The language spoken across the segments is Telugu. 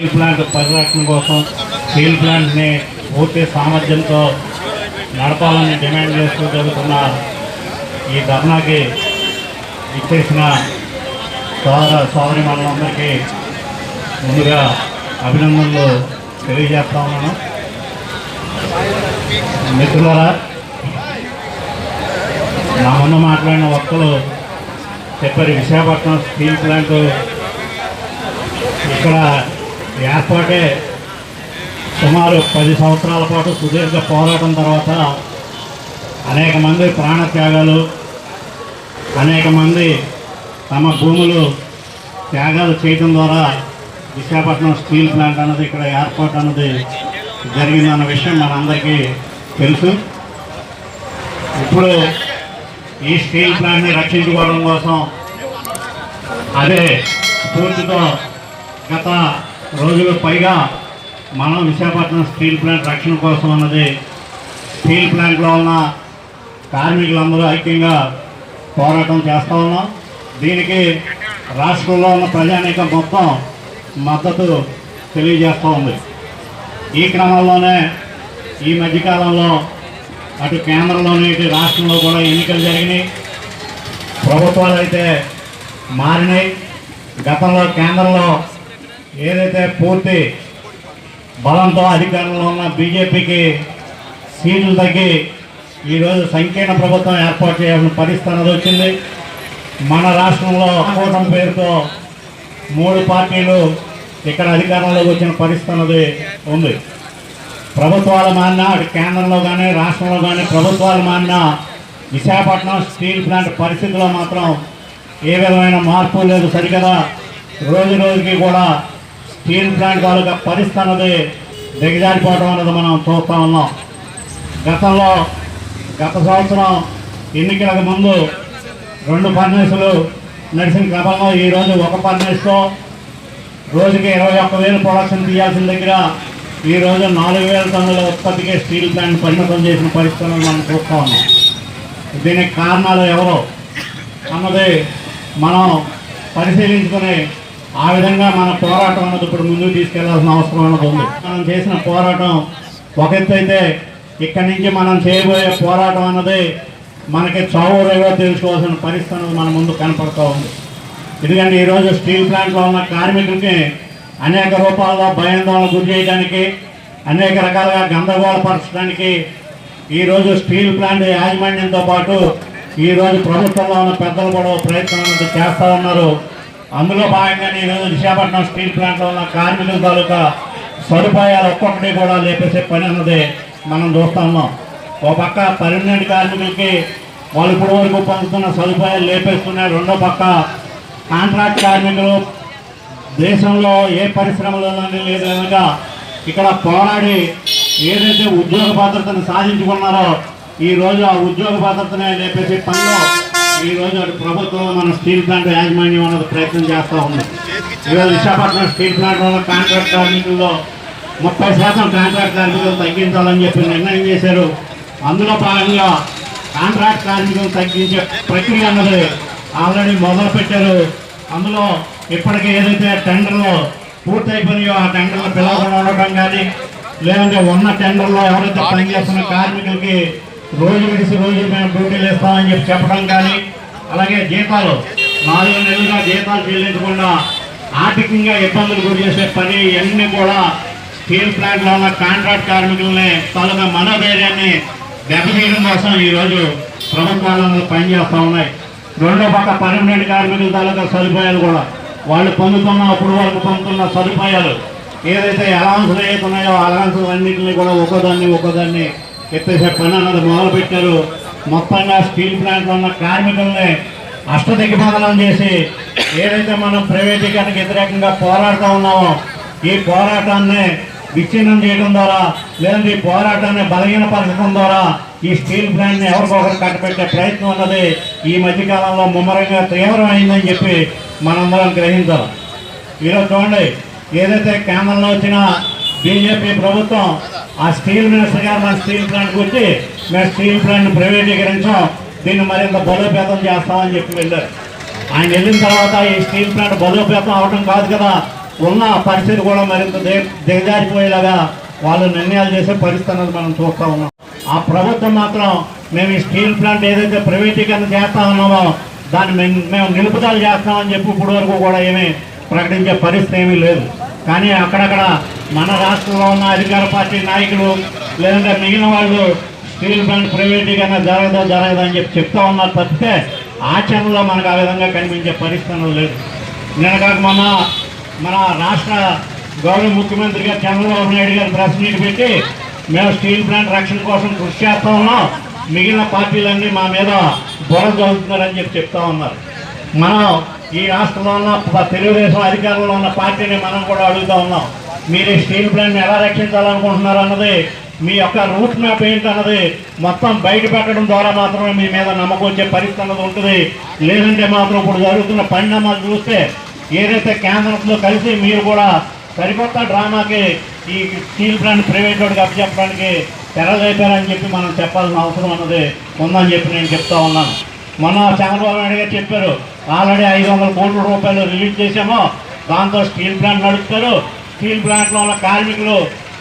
స్టీల్ ప్లాంట్ పరిరక్షణ కోసం స్టీల్ ప్లాంట్ని పూర్తి సామర్థ్యంతో నడపాలని డిమాండ్ చేస్తూ జరుగుతున్న ఈ ధర్నాకి ఇచ్చేసిన సోదర సోదరి మనందరికీ ముందుగా అభినందనలు తెలియజేస్తా ఉన్నాను. మిత్రులారా నా ముందు మాట్లాడిన వక్తలు చెప్పారు విశాఖపట్నం స్టీల్ ప్లాంట్. ఇక్కడ ఏర్పాటే సుమారు పది సంవత్సరాల పాటు సుదీర్ఘ పోరాటం తర్వాత అనేక మంది ప్రాణత్యాగాలు అనేక మంది తమ భూములు త్యాగాలు చేయడం ద్వారా విశాఖపట్నం స్టీల్ ప్లాంట్ అన్నది ఇక్కడ ఏర్పాటు అన్నది జరిగిందన్న విషయం మనందరికీ తెలుసు. ఇప్పుడు ఈ స్టీల్ ప్లాంట్ని రక్షించుకోవడం కోసం అదే స్ఫూర్తితో గత రోజులు పైగా మనం విశాఖపట్నం స్టీల్ ప్లాంట్ రక్షణ కోసం అన్నది స్టీల్ ప్లాంట్లో ఉన్న కార్మికులందరూ ఐక్యంగా పోరాటం చేస్తూ ఉన్నాం. దీనికి రాష్ట్రంలో ఉన్న ప్రజానీకం మొత్తం మద్దతు తెలియజేస్తూ ఉంది. ఈ క్రమంలోనే ఈ మధ్యకాలంలో అటు కేంద్రంలోని ఇటు రాష్ట్రంలో కూడా ఎన్నికలు జరిగినాయి. ప్రభుత్వాలు అయితే మారినాయి. గతంలో కేంద్రంలో ఏదైతే పూర్తి బలంతో అధికారంలో ఉన్న బీజేపీకి సీట్లు తగ్గి ఈరోజు సంకీర్ణ ప్రభుత్వం ఏర్పాటు చేయాల్సిన పరిస్థితి అనేది వచ్చింది. మన రాష్ట్రంలో కూటమి పేరుతో మూడు పార్టీలు ఇక్కడ అధికారంలోకి వచ్చిన పరిస్థితి అనేది ఉంది. ప్రభుత్వాలు మారినా అటు కేంద్రంలో కానీ రాష్ట్రంలో కానీ ప్రభుత్వాలు మారినా విశాఖపట్నం స్టీల్ ప్లాంట్ పరిస్థితిలో మాత్రం ఏ విధమైన మార్పు లేదు. సరికదా రోజు రోజుకి కూడా స్టీల్ ప్లాంట్ తాలూకా పరిస్థితి అన్నది దిగజారిపోవడం అనేది మనం చూస్తూ ఉన్నాం. గతంలో గత సంవత్సరం ఎన్నికలకు ముందు రెండు ఫర్నేసులు నడిచిన క్రమంలో ఈరోజు ఒక ఫర్నేస్తో రోజుకి ఇరవై ఒక్క వేలు ప్రొడక్షన్ తీయాల్సిన దగ్గర ఈ రోజు నాలుగు వేల టన్నుల ఉత్పత్తికే స్టీల్ ప్లాంట్ పరిమితం చేసిన పరిస్థితులను మనం చూస్తూ ఉన్నాం. దీనికి కారణాలు ఎవరు అన్నది మనం పరిశీలించుకునే ఆ విధంగా మన పోరాటం అన్నది ఇప్పుడు ముందుకు తీసుకెళ్ళాల్సిన అవసరం అన్నది ఉంది. మనం చేసిన పోరాటం ఒక ఎత్తైతే ఇక్కడి నుంచి మనం చేయబోయే పోరాటం అన్నది మనకి చౌరగా తెలుసుకోవాల్సిన పరిస్థితి అన్నది మన ముందు కనపడుతూ ఉంది. ఎందుకంటే ఈరోజు స్టీల్ ప్లాంట్లో ఉన్న కార్మికులకి అనేక రూపాల్లో భయాందోళన గురి చేయడానికి అనేక రకాలుగా గందరగోళపరచడానికి ఈరోజు స్టీల్ ప్లాంట్ యాజమాన్యంతో పాటు ఈరోజు ప్రభుత్వంలో ఉన్న పెద్దలు కూడా ప్రయత్నం అనేది చేస్తూ ఉన్నారు అందులో భాగంగానే ఈరోజు విశాఖపట్నం స్టీల్ ప్లాంట్లో ఉన్న కార్మికుల తాలూకా సదుపాయాలు ఒక్కొక్కటి కూడా లేపేసే పని అన్నది మనం చూస్తా ఉన్నాం. ఒక పక్క పర్మనెంట్ కార్మికులకి వాళ్ళు ఇప్పటి వరకు పొందుతున్న సదుపాయాలు లేపేస్తున్నాయి రెండో పక్క కాంట్రాక్ట్ కార్మికులు దేశంలో ఏ పరిశ్రమలోనే లేదు విధంగా ఇక్కడ పోరాడి ఏదైతే ఉద్యోగ భద్రతను సాధించుకున్నారో ఈ రోజు ఆ ఉద్యోగ భద్రతనే లేపేసి పనిలో ఈ రోజు అటు ప్రభుత్వం మన స్టీల్ ప్లాంట్ యాజమాన్యం అన్నది ప్రయత్నం చేస్తూ ఉంది. ఈరోజు విశాఖపట్నం స్టీల్ ప్లాంట్ వల్ల కాంట్రాక్ట్ కార్మికుల్లో ముప్పై శాతం కాంట్రాక్ట్ కార్మికులు తగ్గించాలని చెప్పి నిర్ణయం చేశారు. అందులో భాగంగా కాంట్రాక్ట్ కార్మికులు తగ్గించే ప్రక్రియ అన్నది ఆల్రెడీ మొదలు పెట్టారు అందులో ఇప్పటికే ఏదైతే టెండర్లో పూర్తయిపోయినాయో ఆ టెండర్లు పిలవకుండా ఉండటం కానీ లేదంటే ఉన్న టెండర్లో ఎవరైతే పనిచేస్తున్న కార్మికులకి రోజు విడిచి రోజు మేము డ్యూటీలు వేస్తామని చెప్పి చెప్పడం కానీ అలాగే జీతాలు. నాలుగు నెలలుగా జీతాలు చెల్లించకుండా ఆర్థికంగా ఇబ్బందులు గురి చేసే పని ఇవన్నీ కూడా స్టీల్ ప్లాంట్లో ఉన్న కాంట్రాక్ట్ కార్మికులని తాలూకా మనోధైర్యాన్ని దెబ్బతీయడం కోసం ఈరోజు ప్రభుత్వాలు పనిచేస్తూ ఉన్నాయి. రెండో పక్క పర్మనెంట్ కార్మికుల తాలూకా సదుపాయాలు కూడా. వాళ్ళు పొందుతున్న అప్పుడు వాళ్ళకు పొందుతున్న సదుపాయాలు ఏదైతే అలవన్సులు అవుతున్నాయో అలవన్సులు అన్నింటినీ కూడా ఒక్కోదాన్ని ఒక్కోదాన్ని ఎత్తేసే పని అన్నది మొదలు పెట్టారు. మొత్తంగా స్టీల్ ప్లాంట్లో ఉన్న కార్మికుల్ని అష్టదిగ్బంధనం చేసి ఏదైతే మనం ప్రైవేటీకరణకు వ్యతిరేకంగా పోరాడుతూ ఉన్నామో ఈ పోరాటాన్ని విచ్ఛిన్నం చేయడం ద్వారా లేదంటే ఈ పోరాటాన్ని బలహీనపరచడం ద్వారా ఈ స్టీల్ ప్లాంట్ని ఎవరికొకరు కట్టబెట్టే ప్రయత్నం అన్నది ఈ మధ్యకాలంలో ముమ్మరంగా తీవ్రమైందని చెప్పి మనందరం గ్రహించాలి. ఈరోజు చూడండి ఏదైతే కేంద్రంలో వచ్చిన బీజేపీ ప్రభుత్వం ఆ స్టీల్ మినిస్టర్ గారు మన స్టీల్ ప్లాంట్కి వచ్చి మేము స్టీల్ ప్లాంట్ని ప్రైవేటీకరించాం. దీన్ని మరింత బలోపేతం చేస్తామని చెప్పి వెళ్ళారు. ఆయన వెళ్ళిన తర్వాత ఈ స్టీల్ ప్లాంట్ బలోపేతం అవడం కాదు కదా. ఉన్న పరిస్థితి కూడా మరింత దిగజారిపోయేలాగా వాళ్ళు నిర్ణయాలు చేసే పరిస్థితి మనం చూస్తూ ఉన్నాం. ఆ ప్రభుత్వం మాత్రం మేము ఈ స్టీల్ ప్లాంట్ ఏదైతే ప్రైవేటీకరణ చేస్తా ఉన్నామో దాన్ని మేము మేము నిలుపుదల చేస్తామని చెప్పి ఇప్పటి వరకు కూడా ఏమీ ప్రకటించే పరిస్థితి ఏమీ లేదు. కానీ అక్కడక్కడ మన రాష్ట్రంలో ఉన్న అధికార పార్టీ నాయకులు లేదంటే మిగిలిన వాళ్ళు స్టీల్ ప్లాంట్ ప్రైవేటీకరణ జరగదు జరగదు అని చెప్పి చెప్తా ఉన్నారు తప్పితే ఆచరణలో మనకు ఆ విధంగా కనిపించే పరిస్థితులు లేదు. నిన్న కాక మొన్న మన రాష్ట్ర గౌరవ ముఖ్యమంత్రిగా చంద్రబాబు నాయుడు గారు ప్రెస్ మీట్ పెట్టి మేము స్టీల్ ప్లాంట్ రక్షణ కోసం కృషి చేస్తా ఉన్నాం మిగిలిన పార్టీలన్నీ మా మీద బురద చదువుతున్నారని చెప్పి చెప్తా ఉన్నారు. మనం ఈ రాష్ట్రంలో ఉన్న తెలుగుదేశం అధికారంలో ఉన్న పార్టీని మనం కూడా అడుగుతూ ఉన్నాం. మీరు స్టీల్ ప్లాంట్ని ఎలా రక్షించాలనుకుంటున్నారు అన్నది మీ యొక్క రూట్ మ్యాప్ ఏంటన్నది మొత్తం బయట పెట్టడం ద్వారా మాత్రమే మీ మీద నమ్మకం వచ్చే పరిస్థితి అన్నది ఉంటుంది. లేదంటే మాత్రం ఇప్పుడు జరుగుతున్న పరిణామాలు చూస్తే ఏదైతే కేంద్రంతో కలిసి మీరు కూడా సరికొత్త డ్రామాకి ఈ స్టీల్ ప్లాంట్ ప్రైవేట్ వాడికి అప్పచెప్పడానికి తెరలేపారని చెప్పి మనం చెప్పాల్సిన అవసరం అన్నది ఉందని చెప్పి నేను చెప్తా ఉన్నాను. మొన్న చంద్రబాబు నాయుడు గారు చెప్పారు. ఆల్రెడీ ఐదు వందల కోట్ల రూపాయలు రిలీజ్ చేశాము దాంతో స్టీల్ ప్లాంట్ నడుపుతారు. స్టీల్ ప్లాంట్లో ఉన్న కార్మికులు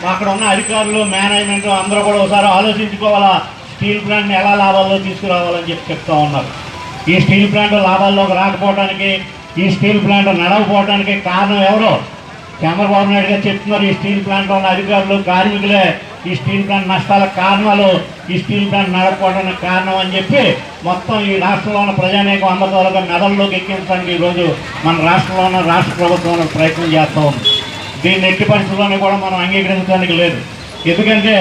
అక్కడ ఉన్న అధికారులు మేనేజ్మెంట్ అందరూ కూడా ఒకసారి ఆలోచించుకోవాలా స్టీల్ ప్లాంట్ని ఎలా లాభాల్లో తీసుకురావాలని చెప్పి చెప్తా ఉన్నారు. ఈ స్టీల్ ప్లాంట్ లాభాల్లోకి రాకపోవడానికి ఈ స్టీల్ ప్లాంట్ నడవకపోవడానికి కారణం ఎవరో? చంద్రబాబు నాయుడు గారు చెప్తున్నారు ఈ స్టీల్ ప్లాంట్లో ఉన్న అధికారులు కార్మికులే. ఈ స్టీల్ ప్లాంట్ నష్టాల కారణాలు ఈ స్టీల్ ప్లాంట్ నడకపోవడానికి కారణం అని చెప్పి మొత్తం ఈ రాష్ట్రంలో ఉన్న ప్రజానేకం అందరితో మెదల్లోకి ఎక్కించడానికి ఈరోజు మన రాష్ట్రంలో ఉన్న రాష్ట్ర ప్రభుత్వం ప్రయత్నం చేస్తూ ఉంది దీన్ని ఎట్టి పరిస్థితుల్లోనే కూడా మనం అంగీకరించడానికి లేదు. ఎందుకంటే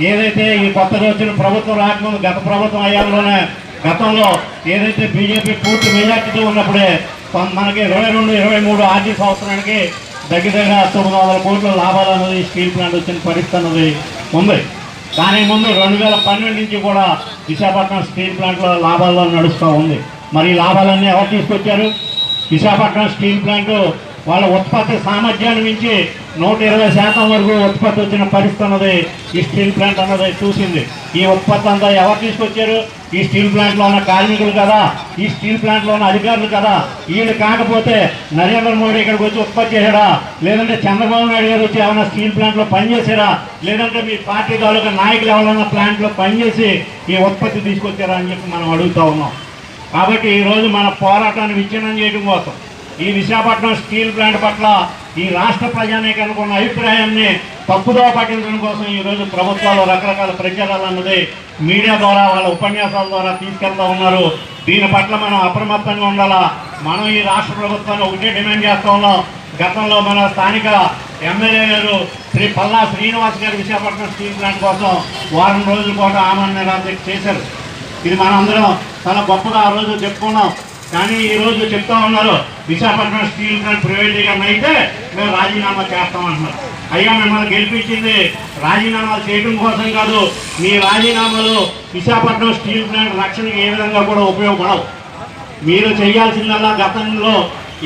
ఏదైతే ఈ కొత్తగా వచ్చిన ప్రభుత్వం రాకముందు గత ప్రభుత్వం అయ్యాలోనే గతంలో ఏదైతే బీజేపీ పూర్తి మెజార్టీతో ఉన్నప్పుడే మనకి ఇరవై రెండు ఇరవై మూడు ఆర్థిక సంవత్సరానికి దగ్గర దగ్గర తొమ్మిది వందల కోట్ల లాభాలు అన్నది ఈ స్టీల్ ప్లాంట్ వచ్చిన పరిస్థితి అన్నది ముంబై. కానీ ముందు రెండు వేల పన్నెండు నుంచి కూడా విశాఖపట్నం స్టీల్ ప్లాంట్లో లాభాల్లో నడుస్తూ ఉంది. మరి లాభాలన్నీ ఎవరు తీసుకొచ్చారు? విశాఖపట్నం స్టీల్ ప్లాంట్ వాళ్ళ ఉత్పత్తి సామర్థ్యాన్ని మించి నూట ఇరవై శాతం వరకు ఉత్పత్తి వచ్చిన పరిస్థితి అన్నది ఈ స్టీల్ ప్లాంట్ అన్నది చూసింది. ఈ ఉత్పత్తి అంతా ఎవరు తీసుకొచ్చారు? ఈ స్టీల్ ప్లాంట్లో ఉన్న కార్మికులు కదా ఈ స్టీల్ ప్లాంట్లో ఉన్న అధికారులు కదా. వీళ్ళు కాకపోతే నరేంద్ర మోడీ ఇక్కడికి వచ్చి ఉత్పత్తి చేశారా లేదంటే చంద్రబాబు నాయుడు గారు వచ్చి ఏమైనా స్టీల్ ప్లాంట్లో పనిచేసారా లేదంటే మీ పార్టీ తాలూకా నాయకులు ఎవరైనా ప్లాంట్లో పనిచేసి ఈ ఉత్పత్తి తీసుకొచ్చారా అని చెప్పి మనం అడుగుతా ఉన్నాం. కాబట్టి ఈరోజు మన పోరాటాన్ని విచ్ఛిన్నం చేయడం కోసం ఈ విశాఖపట్నం స్టీల్ ప్లాంట్ పట్ల ఈ రాష్ట్ర ప్రజానీకానికి అనుకున్న అభిప్రాయాన్ని తప్పుదో పట్టించడం కోసం ఈరోజు ప్రభుత్వాలు రకరకాల ప్రచారాలు అన్నది మీడియా ద్వారా వాళ్ళ ఉపన్యాసాల ద్వారా తీసుకెళ్తా ఉన్నారు. దీని పట్ల మనం అప్రమత్తంగా ఉండాలా? మనం ఈ రాష్ట్ర ప్రభుత్వాన్ని ఒకటే డిమాండ్ చేస్తా ఉన్నాం. గతంలో మన స్థానిక ఎమ్మెల్యే గారు శ్రీ పల్లా శ్రీనివాస్ గారు విశాఖపట్నం స్టీల్ ప్లాంట్ కోసం వారం రోజుల పాటు ఆమరణ నిరాధ్యక్ష చేశారు. ఇది మనందరం చాలా గొప్పగా ఆ రోజు చెప్పుకున్నాం. కానీ ఈరోజు చెప్తా ఉన్నారు విశాఖపట్నం స్టీల్ ప్లాంట్ ప్రైవేటీకరణ అయితే మేము రాజీనామా చేస్తామంటున్నారు అయ్యా మిమ్మల్ని గెలిపించింది రాజీనామాలు చేయడం కోసం కాదు మీ రాజీనామాలు విశాఖపట్నం స్టీల్ ప్లాంట్ రక్షణకు ఏ విధంగా కూడా ఉపయోగపడవు. మీరు చేయాల్సిందల్లా గతంలో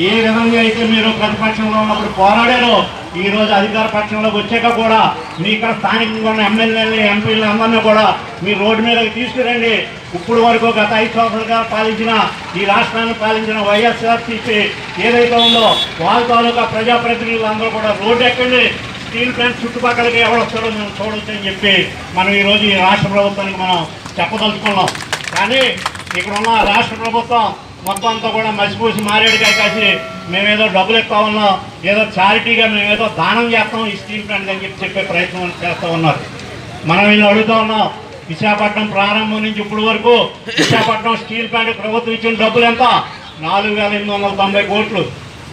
ఏ విధంగా అయితే మీరు ప్రతిపక్షంలో ఉన్నప్పుడు పోరాడారో ఈ రోజు అధికార పక్షంలోకి వచ్చాక కూడా మీ ఇక్కడ స్థానికంగా ఉన్న ఎమ్మెల్యేలు ఎంపీలు అందరినీ కూడా మీ రోడ్డు మీదకి తీసుకురండి. ఇప్పుడు వరకు గత ఐదు సంవత్సరాలుగా పాలించిన ఈ రాష్ట్రాన్ని పాలించిన వైఎస్ఆర్సీపీ ఏదైతే ఉందో వాళ్ళ తాలూకా ప్రజాప్రతినిధులు అందరూ కూడా రోడ్డు ఎక్కండి స్టీల్ ప్లాంట్ చుట్టుపక్కలకి ఎవరు వస్తారో మేము చూడొచ్చు అని చెప్పి మనం ఈరోజు ఈ రాష్ట్ర ప్రభుత్వానికి మనం చెప్పదలుచుకున్నాం. కానీ ఇక్కడ ఉన్న రాష్ట్ర ప్రభుత్వం మొత్తం అంతా కూడా మసిపూసి మారేడుకాయ కాసి మేమేదో డబ్బులు ఎక్కువ ఉన్నాం ఏదో చారిటీగా మేమేదో దానం చేస్తాం ఈ స్టీల్ ప్లాంట్ అని చెప్పి చెప్పే ప్రయత్నం చేస్తూ ఉన్నారు. మనం వీళ్ళు అడుగుతూ ఉన్నాం విశాఖపట్నం ప్రారంభం నుంచి ఇప్పటి వరకు విశాఖపట్నం స్టీల్ ప్లాంట్ ప్రభుత్వం ఇచ్చిన డబ్బులు ఎంత? నాలుగు వేల ఎనిమిది వందల తొంభై కోట్లు.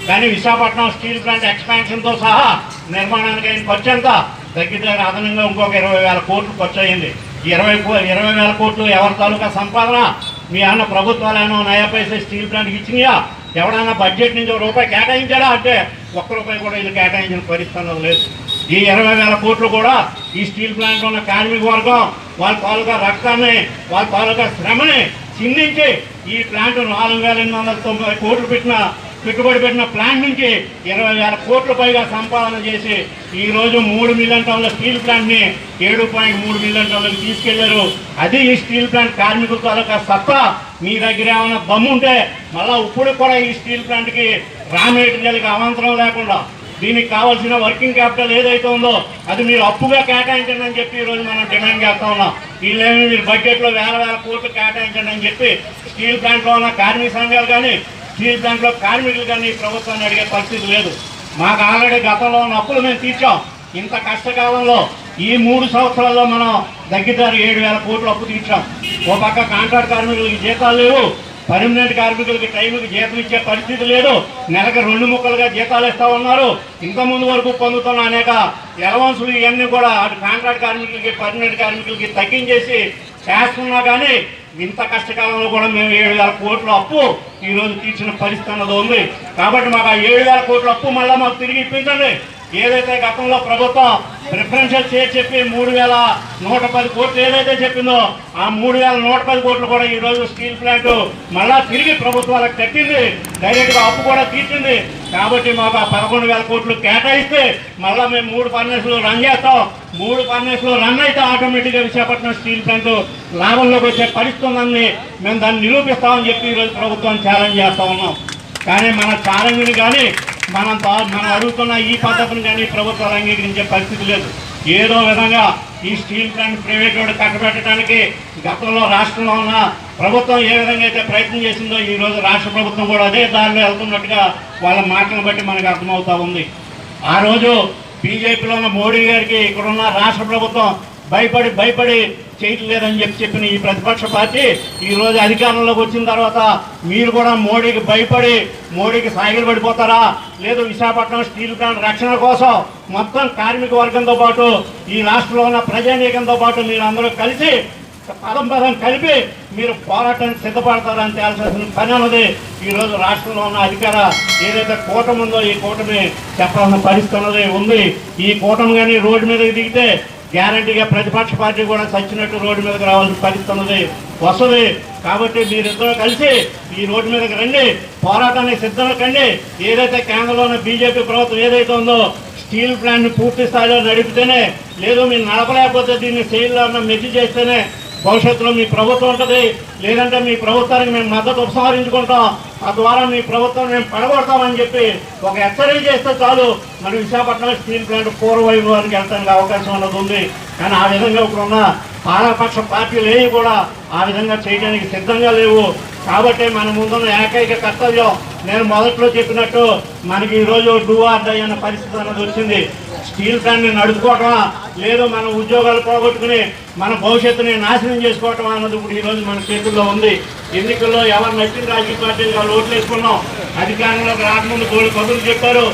కానీ విశాఖపట్నం స్టీల్ ప్లాంట్ ఎక్స్పాన్షన్తో సహా నిర్మాణానికి అయిన ఖర్చు ఎంత? దగ్గర అదనంగా ఇంకొక ఇరవై వేల కోట్లు ఖర్చు అయింది ఈ ఇరవై ఇరవై వేల కోట్లు ఎవరి తాలూకా సంపాదన? మీ అన్న ప్రభుత్వాలు ఏమో నయా పైసే స్టీల్ ప్లాంట్కి ఇచ్చినాయా? ఎవడైనా బడ్జెట్ నుంచి రూపాయి కేటాయించాడా? అంటే ఒక్క రూపాయి కూడా ఇది కేటాయించిన పరిస్థితి అన్నది లేదు. ఈ ఇరవై వేల కోట్లు కూడా ఈ స్టీల్ ప్లాంట్ ఉన్న కార్మిక వర్గం వాళ్ళ తాలూకా రక్తాన్ని వాళ్ళ తాలూకా శ్రమని చిందించి ఈ ప్లాంట్ నాలుగు వేల ఎనిమిది వందల తొంభై కోట్లు పెట్టిన పెట్టుబడి పెట్టిన ప్లాంట్ నుంచి ఇరవై వేల కోట్ల పైగా సంపాదన చేసి ఈరోజు మూడు మిలియన్ టన్నుల స్టీల్ ప్లాంట్ని ఏడు పాయింట్ మూడు మిలియన్ టన్నులకు తీసుకెళ్ళారు. అది ఈ స్టీల్ ప్లాంట్ కార్మికుల తాలూకా సత్తా. మీ దగ్గర ఏమైనా దమ్ము ఉంటే మళ్ళా ఇప్పుడు కూడా ఈ స్టీల్ ప్లాంట్కి రా మెటీరియల్కి అవాంతరం లేకుండా దీనికి కావాల్సిన వర్కింగ్ క్యాపిటల్ ఏదైతే ఉందో అది మీరు అప్పుగా కేటాయించండి అని చెప్పి ఈరోజు మనం డిమాండ్ చేస్తా ఉన్నాం. వీళ్ళేమి మీరు బడ్జెట్లో వేల వేల కోట్లు కేటాయించండి అని చెప్పి స్టీల్ ప్లాంట్లో ఉన్న కార్మిక సంఘాలు కానీ స్టీల్ ప్లాంట్లో కార్మికులు కానీ ప్రభుత్వాన్ని అడిగే పరిస్థితి లేదు. మాకు ఆల్రెడీ గతంలో ఉన్న అప్పులు మేము తీర్చాం. ఇంత కష్టకాలంలో ఈ మూడు సంవత్సరాల్లో మనం దగ్గర ఏడు వేల కోట్లు అప్పు తీర్చాం. ఓ పక్క కాంట్రాక్ట్ కార్మికులకి జీతాలు లేవు. పర్మనెంట్ కార్మికులకి టైంకి జీతం ఇచ్చే పరిస్థితి లేదు. నెలకు రెండు ముక్కలుగా జీతాలు ఇస్తా ఉన్నారు. ఇంత ముందు వరకు పొందుతున్న అనేక ఎలవన్సులు ఇవన్నీ కూడా అటు కాంట్రాక్ట్ కార్మికులకి పర్మనెంట్ కార్మికులకి తగ్గించేసి చేస్తున్నా కానీ ఇంత కష్టకాలంలో కూడా మేము ఏడు వేల కోట్ల అప్పు ఈరోజు తీర్చిన పరిస్థితి అన్నది ఉంది. కాబట్టి మాకు ఆ ఏడు వేల కోట్ల అప్పు మళ్ళీ మాకు తిరిగి ఇప్పించండి. ఏదైతే గతంలో ప్రభుత్వం ప్రిఫరెన్షియల్ చేసి చెప్పి మూడు వేల నూట పది కోట్లు ఏదైతే చెప్పిందో ఆ మూడు వేల నూట పది కోట్లు కూడా ఈరోజు స్టీల్ ప్లాంట్ మళ్ళా తిరిగి ప్రభుత్వాలకు కట్టింది డైరెక్ట్గా అప్పు కూడా తీర్చింది. కాబట్టి మాకు ఆ పదకొండు వేల కోట్లు కేటాయిస్తే మళ్ళా మేము మూడు ఫర్నేసులు రన్ చేస్తాం. మూడు ఫర్నేసులు రన్ అయితే ఆటోమేటిక్గా విశాఖపట్నం స్టీల్ ప్లాంట్ లాభంలోకి వచ్చే పరిస్థితుందని మేము దాన్ని నిరూపిస్తామని చెప్పి ఈరోజు ప్రభుత్వం ఛాలెంజ్ చేస్తా ఉన్నాం. కానీ మన ఛాలెంజ్ని కానీ మనం మనం అడుగుతున్న ఈ పద్ధతిని కానీ ప్రభుత్వాలు అంగీకరించే పరిస్థితి లేదు. ఏదో విధంగా ఈ స్టీల్ ప్లాంట్ ప్రైవేట్ వాడు కట్టబెట్టడానికి గతంలో రాష్ట్రంలో ఉన్న ప్రభుత్వం ఏ విధంగా అయితే ప్రయత్నం చేసిందో ఈ రోజు రాష్ట్ర ప్రభుత్వం కూడా అదే దారిలో వెళ్తున్నట్టుగా వాళ్ళ మాటలను బట్టి మనకు అర్థమవుతా ఉంది. ఆ రోజు బీజేపీలో ఉన్న మోడీ గారికి ఇక్కడున్న రాష్ట్ర ప్రభుత్వం భయపడి భయపడి చేయట్లేదని చెప్పి చెప్పిన ఈ ప్రతిపక్ష పార్టీ ఈరోజు అధికారంలోకి వచ్చిన తర్వాత మీరు కూడా మోడీకి భయపడి మోడీకి సాగిలు పడిపోతారా? లేదు విశాఖపట్నం స్టీల్ ప్లాంట్ రక్షణ కోసం మొత్తం కార్మిక వర్గంతో పాటు ఈ రాష్ట్రంలో ఉన్న ప్రజానీకంతో పాటు మీరు అందరూ కలిసి పదం పదం కలిపి మీరు పోరాటానికి సిద్ధపడతారని తేల్చాల్సిన పని అన్నది ఈరోజు రాష్ట్రంలో ఉన్న అధికార ఏదైతే కూటమి ఉందో ఈ కూటమి చెప్పాల్సిన పరిస్థితి ఉంది. ఈ కూటమి కానీ రోడ్డు మీదకి దిగితే గ్యారంటీగా ప్రతిపక్ష పార్టీ కూడా చచ్చినట్టు రోడ్డు మీదకి రావాల్సిన పరిస్థితి ఉన్నది. వస్తుంది కాబట్టి మీరిద్దరూ కలిసి ఈ రోడ్డు మీదకి రండి. పోరాటానికి సిద్ధంగా కండి ఏదైతే కేంద్రంలో ఉన్న బీజేపీ ప్రభుత్వం ఏదైతే ఉందో స్టీల్ ప్లాంట్ పూర్తి స్థాయిలో నడిపితేనే లేదు మీరు నడపలేకపోతే దీన్ని స్టీల్లో ఉన్న మెచ్చి చేస్తేనే భవిష్యత్తులో మీ ప్రభుత్వం ఉంటుంది. లేదంటే మీ ప్రభుత్వానికి మేము మద్దతు ఉపసంహరించుకుంటాం. తద్వారా మీ ప్రభుత్వం మేము పడగొడతామని చెప్పి ఒక హెచ్చరిక చేస్తే చాలు. మరి విశాఖపట్నం స్టీల్ ప్లాంట్ పూర్వవైభవానికి వెళ్తానికి అవకాశం ఉన్నది ఉంది. కానీ ఆ విధంగా ఇప్పుడున్న పాలకపక్ష పార్టీలు ఏవి కూడా ఆ విధంగా చేయడానికి సిద్ధంగా లేవు. కాబట్టి మన ముందున్న ఏకైక కర్తవ్యం నేను మొదట్లో చెప్పినట్టు మనకి ఈరోజు డూ ఆర్ డై అన్న పరిస్థితి అన్నది వచ్చింది. స్టీల్ ప్లాంట్ని నడుపుకోవటమా? లేదు మన ఉద్యోగాలు పోగొట్టుకుని మన భవిష్యత్తుని నాశనం చేసుకోవటం అన్నది ఇప్పుడు ఈరోజు మన చేతుల్లో ఉంది. ఎన్నికల్లో ఎవరు నచ్చిన రాజకీయ పార్టీలు వాళ్ళు ఓట్లు వేసుకున్నాం అధికారంలోకి రాకముందు కోళ్ళు కబుర్లు చెప్పారు.